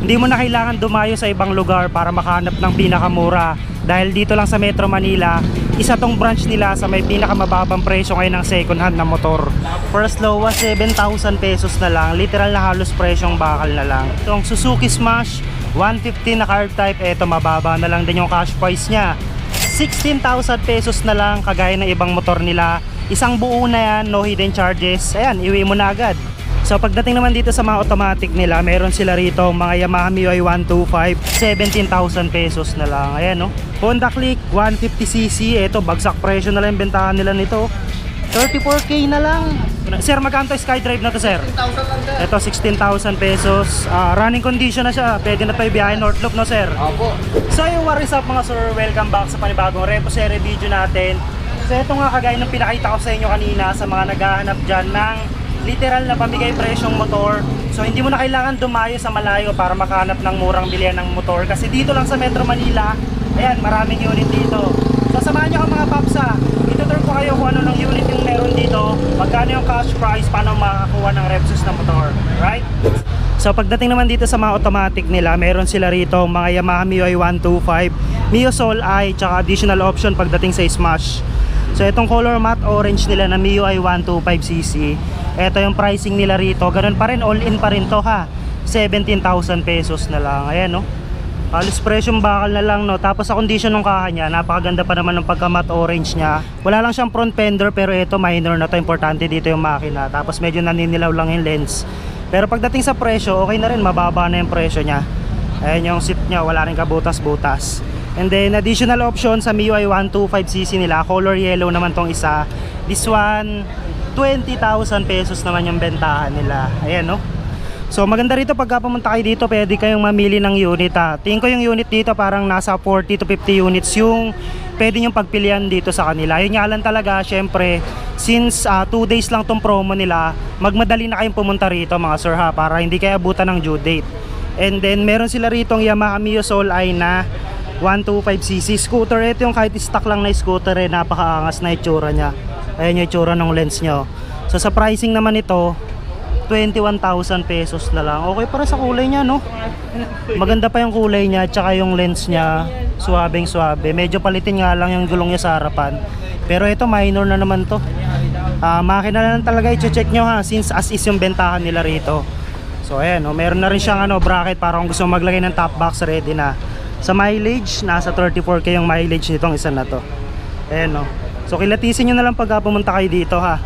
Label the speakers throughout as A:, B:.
A: Hindi mo na kailangan dumayo sa ibang lugar para makahanap ng pinakamura. Dahil dito lang sa Metro Manila, isa tong branch nila sa may pinakamababang presyo ngayon ng second hand na motor. First low was 7,000 pesos na lang. Literal na halos presyong bakal na lang. Itong Suzuki Smash 150 na carb type, eto mababa na lang din yung cash price niya. 16,000 pesos na lang kagaya ng ibang motor nila. Isang buo na yan, no hidden charges. Ayan, iwi mo na agad. So pagdating naman dito sa mga automatic nila, meron sila rito mga Yamaha MIUI 125, 17,000 pesos na lang. Ayan no. Honda Click 150cc, ito bagsak presyo na lang yung bentahan nila nito. 34k na lang. Sir, magkano SkyDrive na to, sir?
B: 1,000 lang sir.
A: Ito 16,000 pesos. Ah, running condition na siya. Pwede na tayo biyahe North Loop, no, sir?
B: Opo.
A: So yung what is up mga sir, welcome back sa panibagong Repo Serie video natin. So ito nga kagaya ng pinakita ko sa inyo kanina sa mga naghahanap dyan ng literal na pamigay presyong motor. So hindi mo na kailangan dumayo sa malayo para makahanap ng murang bilihan ng motor kasi dito lang sa Metro Manila, ayan maraming unit dito. So samahan nyo ako mga papsa, itutur ko kayo kung ano ng unit yung meron dito, magkano yung cash price, paano makakuha ng Repsus na motor, right? So pagdating naman dito sa mga automatic nila, meron sila rito mga Yamaha MIUI 125, Mio Soul I, tsaka additional option pagdating sa Smash. So itong color matte orange nila na MIUI 125cc, ito yung pricing nila rito, ganun pa rin, all in pa rin to ha. 17,000 pesos na lang, ayan no. Halos presyong bakal na lang no. Tapos sa condition ng kaha niya, napakaganda pa naman ng pagka orange niya. Wala lang siyang front fender pero ito minor na to. Importante dito yung makina. Tapos medyo naninilaw lang yung lens. Pero pagdating sa presyo, okay na rin. Mababa na yung presyo niya. Ayan yung seat niya, wala rin kabutas-butas. And then additional option sa MIUI 125cc nila, color yellow naman tong isa. This one, 20,000 pesos naman yung bentahan nila. Ayan no. So maganda rito pagka pumunta kayo dito, pwede kayong mamili ng unit ha. Tingin ko yung unit dito parang nasa 40 to 50 units yung pwede yung pagpilian dito sa kanila. Yun nga lang talaga, syempre, since 2 days lang tong promo nila, magmadali na kayong pumunta rito mga sir ha, para hindi kayo abutan ng due date. And then meron sila rito ang Yamaha Mio Soul I na 125cc scooter. Ito yung kahit stock lang na scooter eh, napakaangas na itsura niya. Ayan yung itsura ng lens nyo. So sa pricing naman ito, 21,000 pesos na lang. Okay para sa kulay niya, no? Maganda pa yung kulay niya, tsaka yung lens niya, suwabeng suwabe. Medyo palitin nga lang yung gulong niya sa harapan. Pero ito, minor na naman to. Ah, makina na lang talaga i-check nyo ha, since as is yung bentahan nila rito. So ayan, oh, meron na rin siyang ano, bracket para kung gusto maglagay ng top box, ready na. Sa mileage, nasa 34k yung mileage nitong isa na to. Ayan, no. So kilatisin nyo na lang pag pumunta kayo dito ha.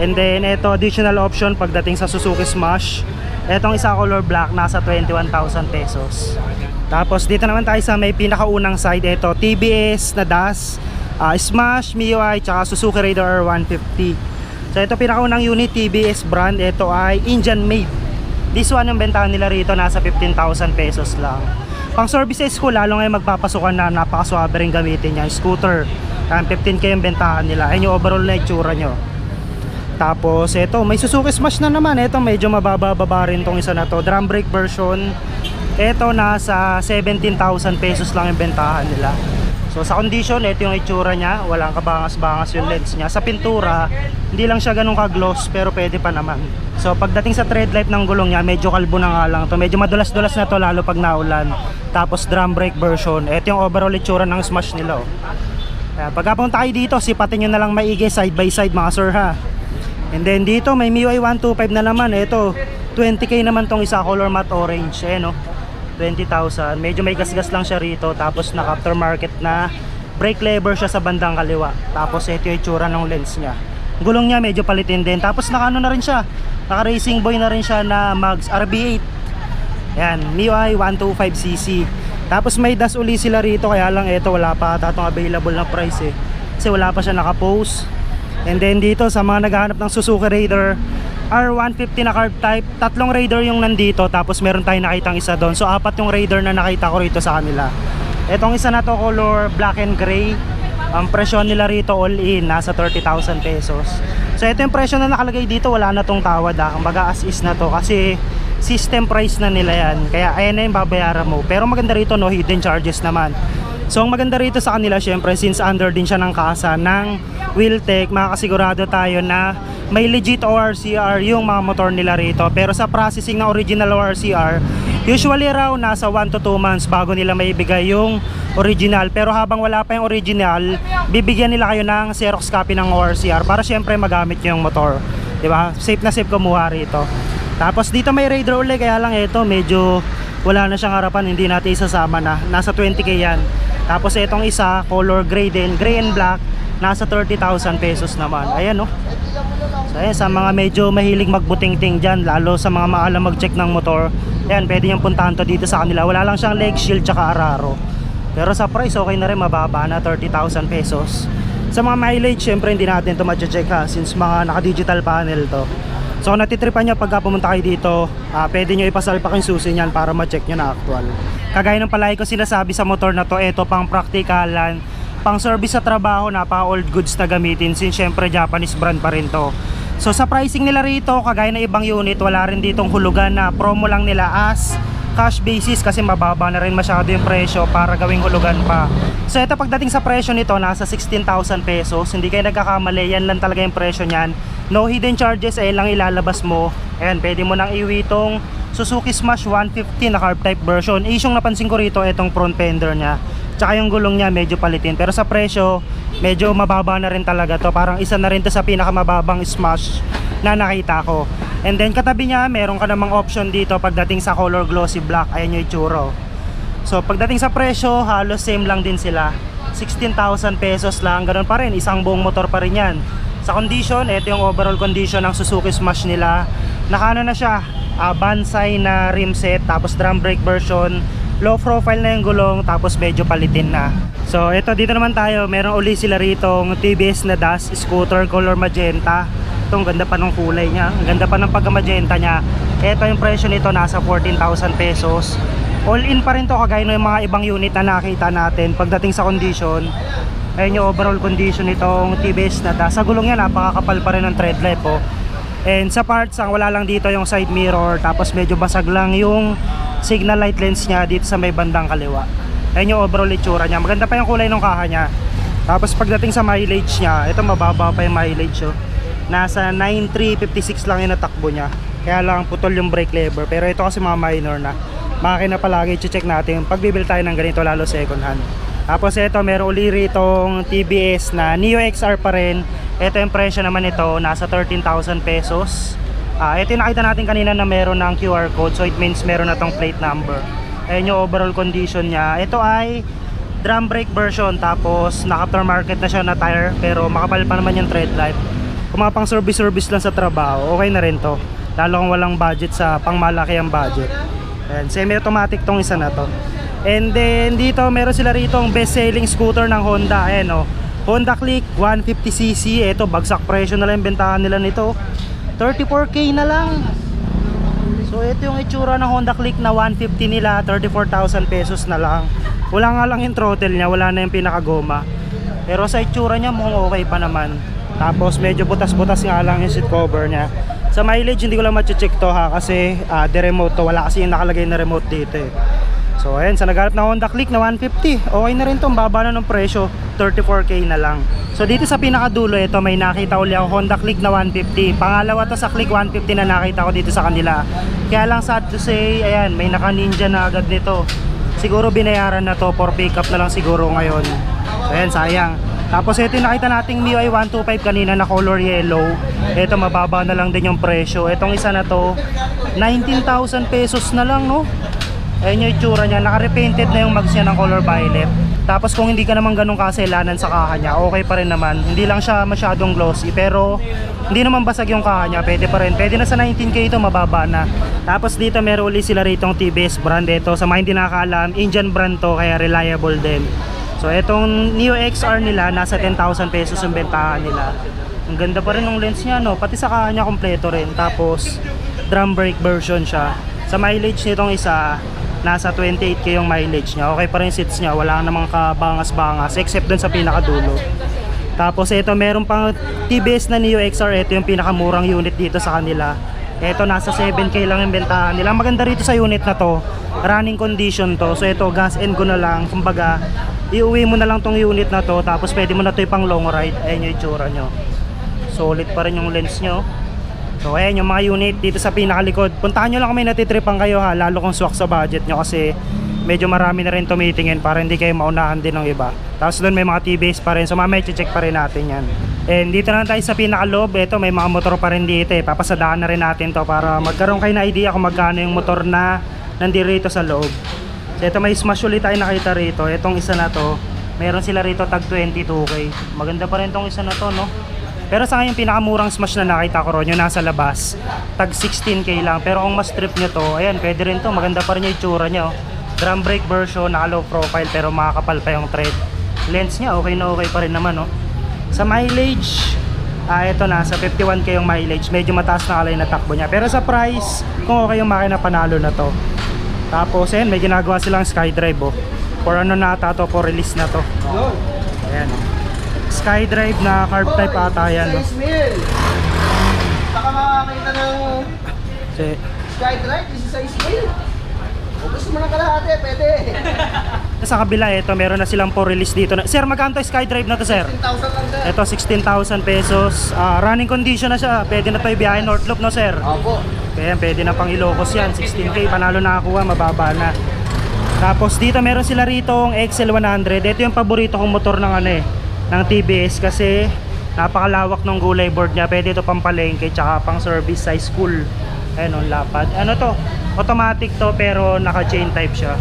A: And then ito additional option pagdating sa Suzuki Smash. Etong isa color black nasa 21,000 pesos. Tapos dito naman tayo sa may pinakaunang side ito TBS na DAS, ah, Smash, MIUI, tsaka Suzuki Raider R150. So ito pinakaunang unit TBS brand, ito ay Indian made. This one yung bentahan nila rito nasa 15,000 pesos lang. Pang services ko lalo ngayon magpapasukan na napakaswabe rin gamitin niya. Scooter, um, 15k yung bentahan nila. Ayun yung overall na itsura nyo. Tapos ito, may Suzuki Smash na naman. Ito medyo mababa-baba rin tong isa na to. Drum brake version. Ito nasa 17,000 pesos lang yung bentahan nila. So sa condition, ito yung itsura niya. Walang kabangas-bangas yung lens niya. Sa pintura, hindi lang siya ganun ka-gloss pero pwede pa naman. So pagdating sa tread light ng gulong niya, medyo kalbo na nga lang to. Medyo madulas-dulas na to lalo pag naulan. Tapos drum brake version. Ito yung overall itsura ng Smash nila. Oh. Kaya pagkapunta kayo dito, sipatin nyo na lang maigi side by side mga sir ha. And then dito may MIUI 125 na naman. Ito 20k naman tong isa color matte orange. Eh no. 20,000. Medyo may gasgas lang siya rito. Tapos naka aftermarket na brake lever siya sa bandang kaliwa. Tapos ito yung itsura ng lens niya. Gulong niya medyo palitin din. Tapos naka ano na rin siya. Naka racing boy na rin siya na Mags RB8. Yan, MIUI 125cc. Tapos may das uli sila rito kaya lang ito wala pa ata itong available na price eh. Kasi wala pa siya naka-post. And then dito sa mga naghahanap ng Suzuki Raider R150 na carb type, tatlong Raider yung nandito tapos meron tayong nakitang isa doon. So apat yung Raider na nakita ko rito sa kanila. Etong isa na to color black and gray. Ang presyo nila rito all in nasa 30,000 pesos. So ito yung presyo na nakalagay dito, wala na tong tawad ah. Kumbaga as is na to kasi system price na nila yan. Kaya ayan na yung babayaran mo. Pero maganda rito no, hidden charges naman. So ang maganda rito sa kanila syempre since under din siya ng kasa ng Wheeltech, makakasigurado tayo na may legit ORCR yung mga motor nila rito. Pero sa processing ng original ORCR, usually raw nasa 1 to 2 months bago nila maibigay yung original. Pero habang wala pa yung original, bibigyan nila kayo ng Xerox copy ng ORCR para syempre magamit yung motor. ba? Safe na safe kumuha rito. Tapos dito may Raider ulit kaya lang ito medyo wala na siyang harapan, hindi natin isasama na. Nasa 20k yan. Tapos itong isa, color gray din, gray and black, nasa 30,000 pesos naman. Ayan no. So ayan, sa mga medyo mahilig magbuting-ting dyan, lalo sa mga maalam mag-check ng motor, ayan, pwede niyong puntahan to dito sa kanila. Wala lang siyang leg shield tsaka araro. Pero sa price, okay na rin, mababa na 30,000 pesos. Sa mga mileage, syempre hindi natin to ma-check ha, since mga naka-digital panel to. So kung natitripan nyo pagka pumunta kayo dito, ah, pwede nyo ipasalpak yung susi niyan para ma-check nyo na actual. Kagaya ng palagi ko sinasabi sa motor na to, ito pang praktikalan, pang service sa trabaho, napaka old goods na gamitin since syempre Japanese brand pa rin to. So sa pricing nila rito, kagaya ng ibang unit, wala rin ditong hulugan na promo lang nila as cash basis kasi mababa na rin masyado yung presyo para gawing hulugan pa. So ito pagdating sa presyo nito, nasa 16,000 pesos. Hindi kayo nagkakamali, yan lang talaga yung presyo niyan. No hidden charges, eh lang ilalabas mo. Ayan, pwede mo nang iwi itong Suzuki Smash 150 na carb type version. Eh, yung napansin ko rito, itong front fender niya. Tsaka yung gulong niya medyo palitin. Pero sa presyo, medyo mababa na rin talaga to. Parang isa na rin to sa pinakamababang Smash na nakita ko. And then katabi niya, meron ka namang option dito pagdating sa color glossy black. Ayan yung itsuro. So pagdating sa presyo, halos same lang din sila. 16,000 pesos lang, ganun pa rin, isang buong motor pa rin yan. Sa condition, ito yung overall condition ng Suzuki Smash nila. Nakano na siya, ah, Bansai na rim set, tapos drum brake version, low profile na yung gulong, tapos medyo palitin na. So ito dito naman tayo, meron uli sila rito TBS na DAS scooter color magenta. Ito, ang ganda pa ng kulay niya, ang ganda pa ng pagka-magenta niya. Ito yung presyo nito, nasa 14,000 pesos. All in pa rin to kagaya ng mga ibang unit na nakita natin pagdating sa condition. Ayun yung overall condition nitong TBS na DAS. Sa gulong yan, napakakapal pa rin ng tread life oh. And sa parts, ang wala lang dito yung side mirror tapos medyo basag lang yung signal light lens niya dito sa may bandang kaliwa. Ayun yung overall itsura niya. Maganda pa yung kulay ng kaha niya. Tapos pagdating sa mileage niya, ito mababa pa yung mileage oh. Nasa 9356 lang yung natakbo niya. Kaya lang putol yung brake lever. Pero ito kasi mga minor na. Makina palagi check natin pagbibil tayo ng ganito lalo second hand. Tapos ito meron uli ritong TBS na Neo XR pa rin. Ito yung presyo naman ito nasa 13,000 pesos. Ah, ito yung nakita natin kanina na meron ng QR code so it means meron na tong plate number. Ayun yung overall condition niya. Ito ay drum brake version tapos naka aftermarket na siya na tire pero makapal pa naman yung tread life. Kung mga pang service service lang sa trabaho, okay na rin to. Lalo kung walang budget sa pangmalaki ang budget. Ayan, semi-automatic tong isa na to. And then dito meron sila rito ang best selling scooter ng Honda. Ayan oh. Honda Click 150cc. Ito bagsak presyo na lang bentahan nila nito. 34k na lang. So ito yung itsura ng Honda Click na 150 nila, 34,000 pesos na lang. Wala nga lang yung throttle niya, wala na yung pinakagoma. Pero sa itsura niya mukhang okay pa naman. Tapos medyo butas-butas nga lang yung seat cover niya. Sa mileage hindi ko lang ma-check to ha kasi uh, the remote to wala kasi yung nakalagay na remote dito eh. So ayan, sa nagharap na Honda Click na 150, okay na rin to, ang baba na ng presyo, 34k na lang. So dito sa pinakadulo, ito may nakita uli ako Honda Click na 150. Pangalawa to sa Click 150 na nakita ko dito sa kanila. Kaya lang sad to say, ayan, may naka ninja na agad nito. Siguro binayaran na to for pickup na lang siguro ngayon. So ayan, sayang. Tapos ito yung nakita nating MIUI 125 kanina na color yellow. Ito mababa na lang din yung presyo. Itong isa na to, 19,000 pesos na lang no. Ayun yung itsura niya, naka-repainted na yung mags niya ng color violet. Tapos kung hindi ka naman ganun kaselanan sa kaha niya, okay pa rin naman. Hindi lang siya masyadong glossy, pero hindi naman basag yung kaha niya, pwede pa rin. Pwede na sa 19k ito, mababa na. Tapos dito meron ulit sila rito TBS brand ito. Sa mga hindi nakakaalam, Indian brand to, kaya reliable din. So itong Neo XR nila, nasa 10,000 pesos yung bentahan nila. Ang ganda pa rin ng lens niya, no? Pati sa kaha niya kompleto rin. Tapos drum brake version siya. Sa mileage nitong isa, nasa 28k yung mileage niya. Okay pa rin seats niya, wala namang kabangas-bangas except dun sa pinakadulo. Tapos ito meron pang TBS na Neo XR, ito yung pinakamurang unit dito sa kanila. Ito nasa 7k lang yung bentahan nila. Maganda rito sa unit na to, running condition to. So ito gas and go na lang, kumbaga iuwi mo na lang tong unit na to tapos pwede mo na to ipang long ride ayan yung itsura nyo solid pa rin yung lens nyo so ayan yung mga unit dito sa pinakalikod. Puntahan nyo lang kami natitripan kayo ha? Lalo kung swak sa budget nyo kasi medyo marami na rin tumitingin para hindi kayo maunahan din ng iba. Tapos doon may mga TBS pa rin. So mamaya check pa rin natin yan. And dito na tayo sa pinakaloob ito may mga motor pa rin dito eh. Papasadaan na rin natin to para magkaroon kayo na idea kung magkano yung motor na nandito sa loob. So ito may smash ulit tayo nakita rito. Itong isa na to, meron sila rito tag 22k. Maganda pa rin tong isa na to, no? Pero sa ngayon pinakamurang smash na nakita ko ron, yung nasa labas, tag 16k lang. Pero kung mas trip nyo to, ayan, pwede rin to. Maganda pa rin yung itsura nyo. Drum brake version, naka low profile pero makakapal pa yung tread. Lens niya, okay na okay pa rin naman, no? Sa mileage, ah, ito na, sa 51k yung mileage. Medyo mataas na kalay na takbo niya. Pero sa price, kung okay yung makina, panalo na to. Tapos ayan, may ginagawa silang SkyDrive oh. For ano na ata to, for release na to. Ayan oh. SkyDrive na carb type ata yan. No?
B: Baka makakita ng
A: Kasi,
B: SkyDrive, this is size mil. O gusto mo ng kalahati, pwede.
A: sa kabila ito, meron na silang for release dito. Na. Sir, magkano to SkyDrive na to sir?
B: 10,000 lang sir.
A: Ito 16,000 pesos. Ah, running condition na siya. Pwede na to ibiyahe North Loop no sir?
B: Opo.
A: Kaya pwede na pang Ilocos yan. 16k, panalo nakakuha, mababa na. Tapos dito meron sila rito ang XL100. Ito yung paborito kong motor ng ano eh, ng TBS kasi napakalawak ng gulay board niya. Pwede ito pang palengke tsaka pang service size full. Ayun, ang lapad. Ano to? Automatic to pero naka-chain type siya.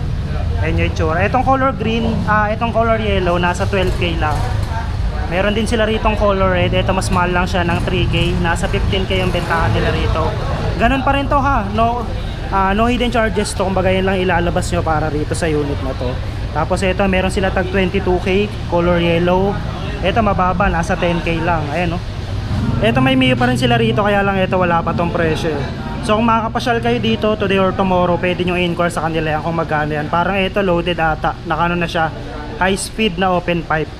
A: Ayun yung itsura. Itong color green, ah, itong color yellow, nasa 12k lang. Meron din sila ritong color red. Ito mas mahal lang siya ng 3K. Nasa 15K yung bentahan nila rito. Ganun pa rin to ha. No, ah, no hidden charges to. Kumbaga yun lang ilalabas nyo para rito sa unit na to. Tapos ito, meron sila tag 22K, color yellow. Ito mababa, nasa 10K lang. Ayan no. Ito may Mio pa rin sila rito kaya lang ito wala pa tong presyo. So kung makakapasyal kayo dito today or tomorrow, pwede nyo inquire sa kanila yan kung magkano yan. Parang ito loaded ata. Nakano na siya. High speed na open pipe.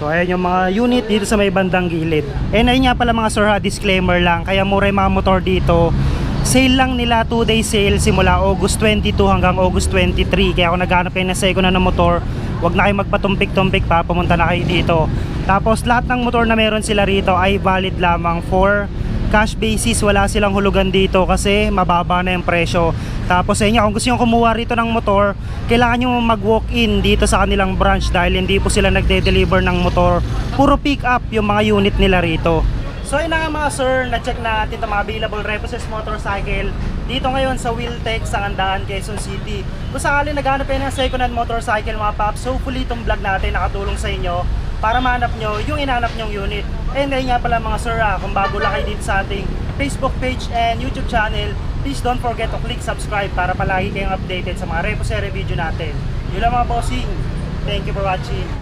A: So ayan yung mga unit dito sa may bandang gilid. And ayun nga pala mga sir ha, disclaimer lang. Kaya mura yung mga motor dito. Sale lang nila 2 day sale simula August 22 hanggang August 23. Kaya kung naghanap kayo na second na motor, wag na kayo magpatumpik-tumpik pa, pumunta na kayo dito. Tapos lahat ng motor na meron sila rito ay valid lamang for cash basis. Wala silang hulugan dito kasi mababa na yung presyo. Tapos sa inyo kung gusto nyo kumuha rito ng motor kailangan nyo mag walk in dito sa kanilang branch dahil hindi po sila nagde-deliver ng motor. Puro pick up yung mga unit nila rito So yun na nga mga sir, na-check natin itong mga available Reposes motorcycle dito ngayon sa Wheeltech sa Andaan, Quezon City. Kung sakali naghanap kayo ng second hand motorcycle mga paps, hopefully itong vlog natin nakatulong sa inyo para mahanap nyo yung inahanap nyong unit. And ngayon nga pala mga sir, ah, kung bago lang kayo dito sa ating Facebook page and YouTube channel, please don't forget to click subscribe para palagi kayong updated sa mga Reposere video natin. Yun lang mga bossing. Thank you for watching.